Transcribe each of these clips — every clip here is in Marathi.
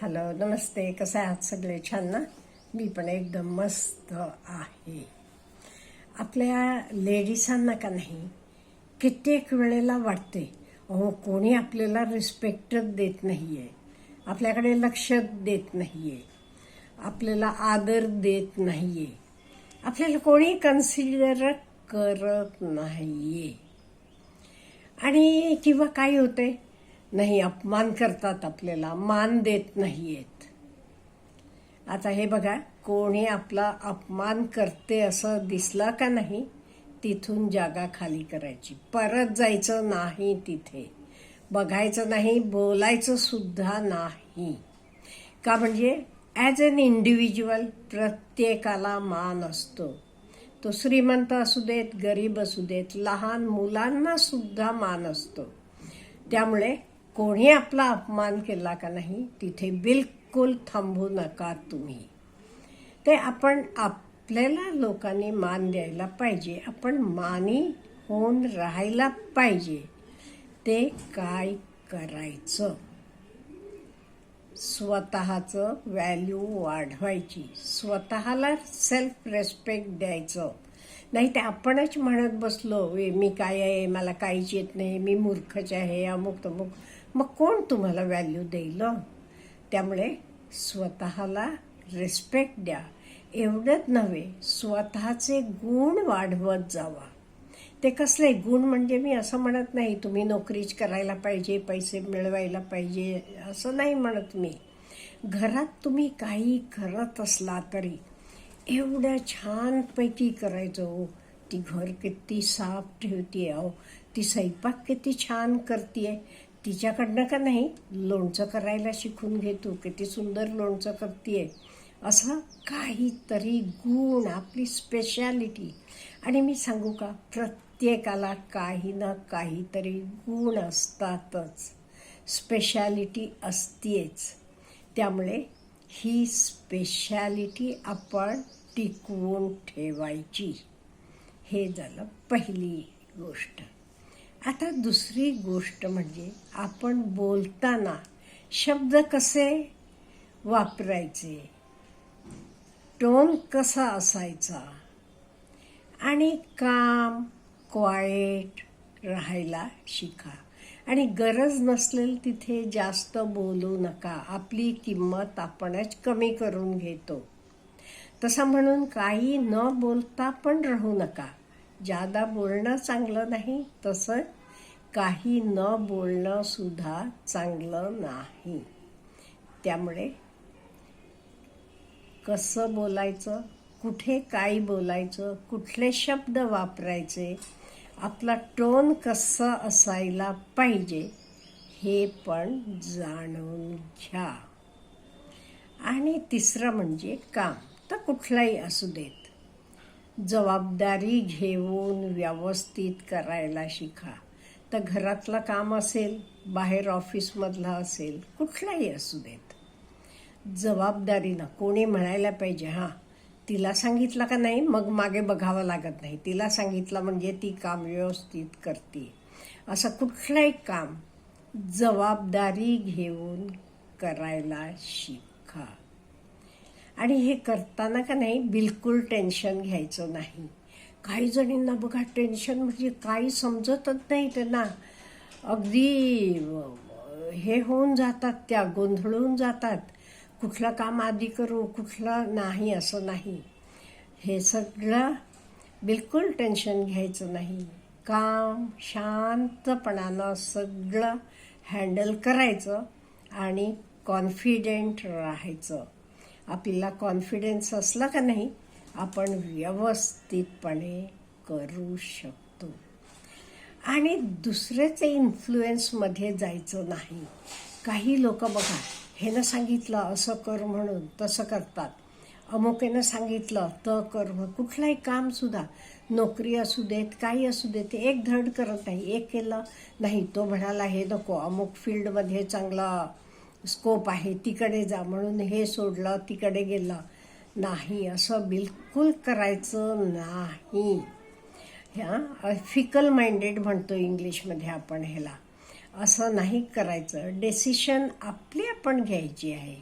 हॅलो नमस्ते. कसं आहात सगळे? छान ना? मी पण एकदम मस्त आहे. आपल्या लेडीजांना का नाही कित्येक वेळेला वाटते अहो कोणी आपल्याला रिस्पेक्टच देत नाही आहे आपल्याकडे लक्ष देत नाही आहे आपल्याला आदर देत नाही आहे आपल्याला कोणी कन्सिडर करत नाही आहे आणि किंवा काय होते नाही अपमान करतात आपल्याला. मान देत नाहीयेत. आता हे बघा कोणी आपला अपमान करते असं दिसलं का नाही तिथून जागा खाली करायची. परत जायचं नाही तिथे. बघायचं नाही बोलायचं सुद्धा नाही. का म्हणजे ॲज अन इंडिव्हिज्युअल प्रत्येकाला मान असतो. तो श्रीमंत असू देत गरीब असू देत लहान मुलांना सुद्धा मान असतो. त्यामुळे कोणी आपला अपमान केला का नाही तिथे बिलकुल थांबू नका तुम्ही. ते आपण आपल्याला लोकांनी मान द्यायला पाहिजे आपण मानी होऊन राहायला पाहिजे. ते काय करायचं? स्वतःचं व्हॅल्यू वाढवायची. स्वतःला सेल्फ रेस्पेक्ट द्यायचं. नाही ते आपणच म्हणत बसलो "वे, मी काय आहे? मला काहीच येत नाही. मी मूर्खच आहे. अमुक तमुक मग कोण तुम्हाला व्हॅल्यू देईल? त्यामुळे स्वतःला रिस्पेक्ट द्या. एवढंच नव्हे स्वतःचे गुण वाढवत जावा. ते कसले? गुण म्हणजे मी असं म्हणत नाही तुम्ही नोकरीच करायला पाहिजे पैसे मिळवायला पाहिजे असं नाही म्हणत मी. घरात तुम्ही काही करत असला तरी एवढं छानपैकी करायचो. ती घर किती साफ ठेवते अहो. ती स्वयंपाक किती छान करते तिच्याकडनं का नाही लोणचं करायला शिकून घेतो किती सुंदर लोणचं करते असं काहीतरी गुण आपली स्पेशालिटी आणि मी सांगू का प्रत्येकाला काही ना काहीतरी गुण असतातच. स्पेशालिटी असतेच त्यामुळे ही स्पेशालिटी आपण टिकवून ठेवायची. हे झालं पहिली गोष्ट. आता दुसरी गोष्ट म्हणजे आपण बोलताना शब्द कसे वापरायचे? टोन कसा असायचा? आणि काम क्वाईट राहायला शिका. आणि गरज नसलेली तिथे जास्त बोलू नका. आपली किंमत आपणच कमी करून घेतो. तसं म्हणून काही न बोलता पण राहू नका. जादा बोलणं चांगलं नाही तसं काही न बोलणं सुद्धा चांगलं नाही. त्यामुळे कसं बोलायचं कुठे काय बोलायचं कुठले शब्द वापरायचे आपला टोन कसं असायला पाहिजे हे पण जाणून घ्या. आणि तिसरं म्हणजे काम. तर कुठलाही असू देत. जबाबदारी घेऊन व्यवस्थित करायला शिका. तर घरातलं काम असेल बाहेर ऑफिसमधला असेल कुठलाही असू देत. जबाबदारीनं कोणी म्हणायला पाहिजे हां तिला सांगितलं का नाही? मग मागे बघावं लागत नाही. तिला सांगितलं म्हणजे ती काम व्यवस्थित करते. असं कुठलंही काम जबाबदारी घेऊन करायला शिका. आणि हे करताना का नाही बिलकुल टेन्शन घ्यायचं नाही. काही जणींना बघा टेन्शन म्हणजे काही समजतच नाही त्यांना. अगदी हे होऊन जातात त्या गोंधळून जातात. कुठलं काम आधी करू कुठलं नाही असं नाही. हे सगळं बिलकुल टेन्शन घ्यायचं नाही. काम शांतपणानं सगळं हँडल करायचं आणि कॉन्फिडेंट राहायचं. आपल्याला कॉन्फिडन्स असला का नाही आपण व्यवस्थितपणे करू शकतो. आणि दुसऱ्याचे इन्फ्लुएन्समध्ये जायचं नाही. काही लोक बघा ह्यानं सांगितलं असं कर म्हणून तसं करतात. अमुकेनं सांगितलं तर कर कुठलंही कुठलाही कामसुद्धा नोकरी असू देत काही असू देत एक धड करत नाही. एक केलं नाही तो म्हणाला हे नको अमुक फील्डमध्ये चांगला स्कोप आहे तिकडे जा म्हणून हे सोडलं तिकडे गेलं. नाही असं बिलकुल करायचं नाही. ह्या फिकल माइंडेड म्हणतो इंग्लिशमध्ये आपण ह्याला. असं नाही करायचं. डेसिशन आपली आपण घ्यायची आहे.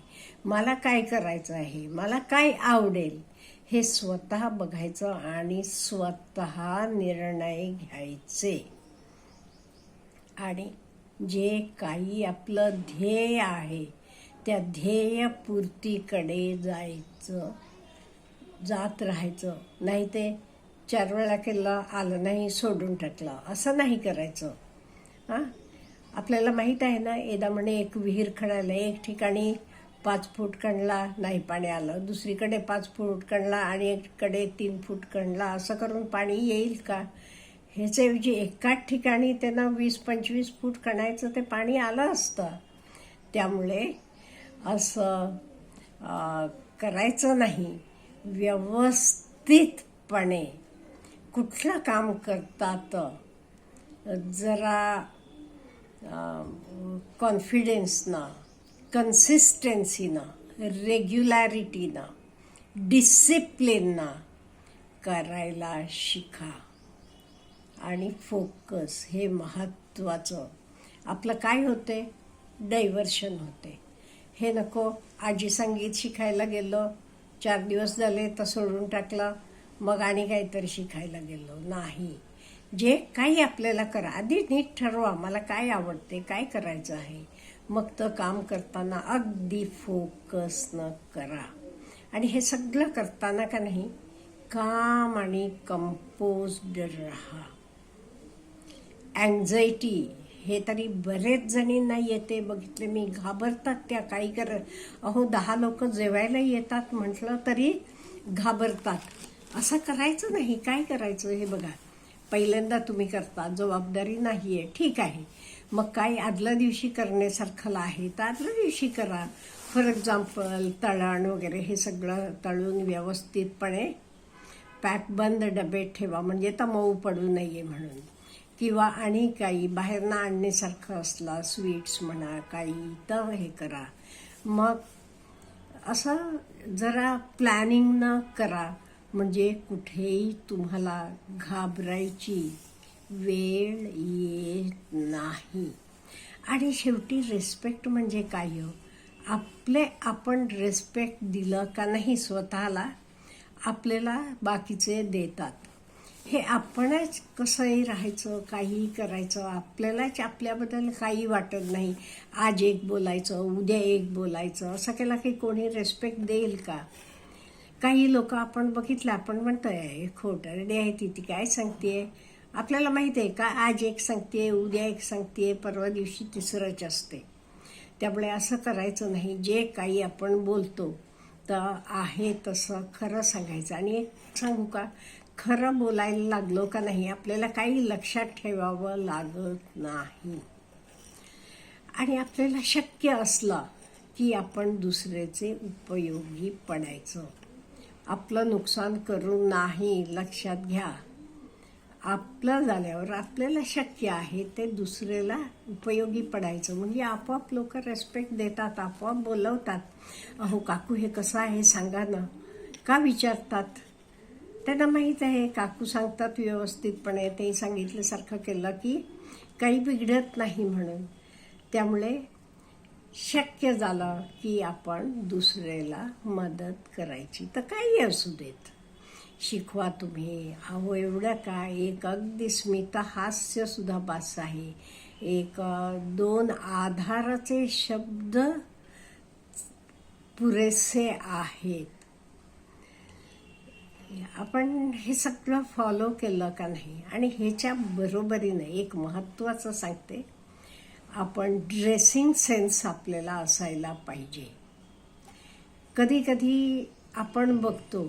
मला काय करायचं आहे? मला काय आवडेल? हे स्वतः बघायचं आणि स्वतः निर्णय घ्यायचे. आणि जे काही आपलं ध्येय आहे त्या ध्येयपूर्तीकडे जायचं. जात राहायचं. नाही ते चार वेळा केलं आलं नाही सोडून टाकलं. असं नाही करायचं. हां? आपल्याला माहीत आहे ना एकदा म्हणे एक विहीर खणायला एक ठिकाणी पाच फूट कणला नाही पाणी आलं. दुसरीकडे पाच फूट कणला आणि एककडे तीन फूट कणला. असं करून पाणी येईल का? ह्याच्याऐवजी एकाच ठिकाणी त्यांना वीस पंचवीस फूट खणायचं ते पाणी आलं असतं. त्यामुळे असं करायचं नाही. व्यवस्थितपणे. कुठलं काम करतात जरा कॉन्फिडन्सनं कन्सिस्टन्सीनं रेग्युलॅरिटीनं डिसिप्लिननं करायला शिका. आणि फोकस हे महत्त्वाचं. आपलं काय होते? डायव्हर्शन होते. हे नको आजी संगीत शिकायला गेलो चार दिवस झाले तर सोडून टाकलं. मग आणि काहीतरी शिकायला गेलो. नाही. जे काही आपल्याला करा आधी नीट ठरवा मला काय आवडते काय करायचं आहे. मग तर काम करताना अगदी फोकसनं करा. आणि हे सगळं करताना का नाही काम आणि कंपोज्ड राहा. अँझायटी हे तरी बरेच जणींना येते. बघितले मी घाबरतात त्या काही कर अहो दहा लोक जेवायला येतात म्हटलं तरी घाबरतात. असं करायचं नाही. काय करायचं हे बघा. पहिल्यांदा तुम्ही करता जबाबदारी नाही आहे ठीक आहे. मग काय आदल्या दिवशी करण्यासारखं आहे तर आदल्या दिवशी करा. फॉर एक्झाम्पल तळण वगैरे हे सगळं तळून व्यवस्थितपणे पॅक बंद डबेत ठेवा. म्हणजे तर मऊ पडू नये म्हणून. किंवा आणि काही बाहेरनं आणण्यासारखं असला स्वीट्स म्हणा काही तर हे करा. मग असं जरा प्लॅनिंग न करा म्हणजे कुठेही तुम्हाला घाबरायची वेळ येत नाही. आणि शेवटी रेस्पेक्ट म्हणजे काय हो? आपले आपण रेस्पेक्ट दिलं का नाही स्वतःला आपल्याला बाकीचे देतात. हे आपणच कसंही राहायचं काहीही करायचं आपल्यालाच आपल्याबद्दल काही वाटत नाही. आज एक बोलायचं उद्या एक बोलायचं असं केला की कोणी रेस्पेक्ट देईल का? काही लोक आपण बघितलं आपण म्हणतो आहे खोटं रेडी आहे ती ती काय सांगते आपल्याला माहिती आहे का आज एक सांगते उद्या एक सांगते परवा दिवशी तिसरंच असते. त्यामुळे असं करायचं नाही. जे काही आपण बोलतो तर आहे तसं खरं सांगायचं. आणि एक सांगू का खरं बोलायला लागलो का नाही आपल्याला काही लक्षात ठेवावं लागत नाही. आणि आपल्याला शक्य असलं की आपण दुसऱ्याचे उपयोगी पडायचं. आपलं नुकसान करू नाही लक्षात घ्या. आपलं झाल्यावर आपल्याला शक्य आहे ते दुसऱ्याला उपयोगी पडायचं. म्हणजे आपोआप लोक रेस्पेक्ट देतात आपोआप बोलवतात. अहो काकू हे कसं आहे? सांगा ना. का विचारतात? त्यांना माहीत आहे काकू सांगतात व्यवस्थितपणे ते सांगितल्यासारखं केलं की काही बिघडत नाही म्हणून. त्यामुळे शक्य झालं की आपण दुसऱ्याला मदत करायची. तर काही असू देत. शिकवा तुम्ही. अहो एवढं काय? एक अगदी स्मित हास्यसुद्धा बास आहे. एक दोन आधाराचे शब्द पुरेसे आहेत. आपण हे सगळं फॉलो केलं का नाही? आणि ह्याच्या बरोबरीने एक महत्त्वाचं सांगते. आपण ड्रेसिंग सेन्स आपल्याला असायला पाहिजे. कधी कधी आपण बघतो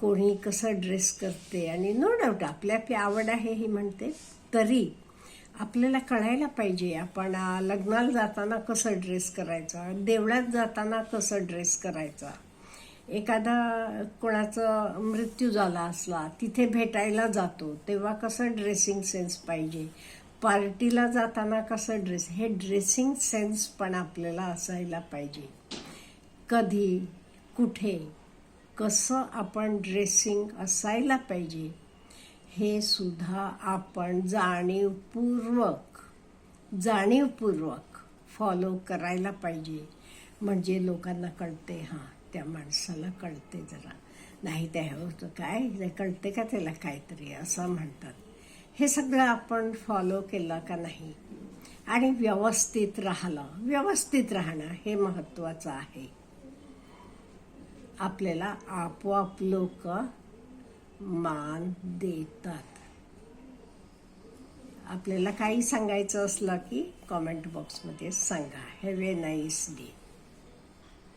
कोणी कसं ड्रेस करते आणि नो डाऊट आपल्या आपली आवड आहे ही म्हणते तरी आपल्याला कळायला पाहिजे आपण लग्नाला जाताना कसं ड्रेस करायचा देवळात जाताना कसं ड्रेस करायचा. एखादा कोणाचा मृत्यू झाला असला तिथे भेटायला जातो तेव्हा कसं ड्रेसिंग सेन्स पाहिजे? पार्टीला जाताना कसं ड्रेस हे ड्रेसिंग सेन्स पण आपल्याला असायला पाहिजे. कधी कुठे कसं आपण ड्रेसिंग असायला पाहिजे? हे सुद्धा आपण जाणीवपूर्वक जाणीवपूर्वक फॉलो करायला पाहिजे. म्हणजे लोकांना कळते हां. त्या माणसाला कळते जरा. नाही त्या होतं काय? ते कळते का त्याला काहीतरी? असं म्हणतात. हे सगळं आपण फॉलो केलं का नाही? आणि व्यवस्थित राहिलं. व्यवस्थित राहणं हे महत्त्वाचं आहे. आपल्याला आपोआप लोक मान देतात. आपल्याला काही सांगायचं असलं की कॉमेंट बॉक्समध्ये सांगा. Have a nice day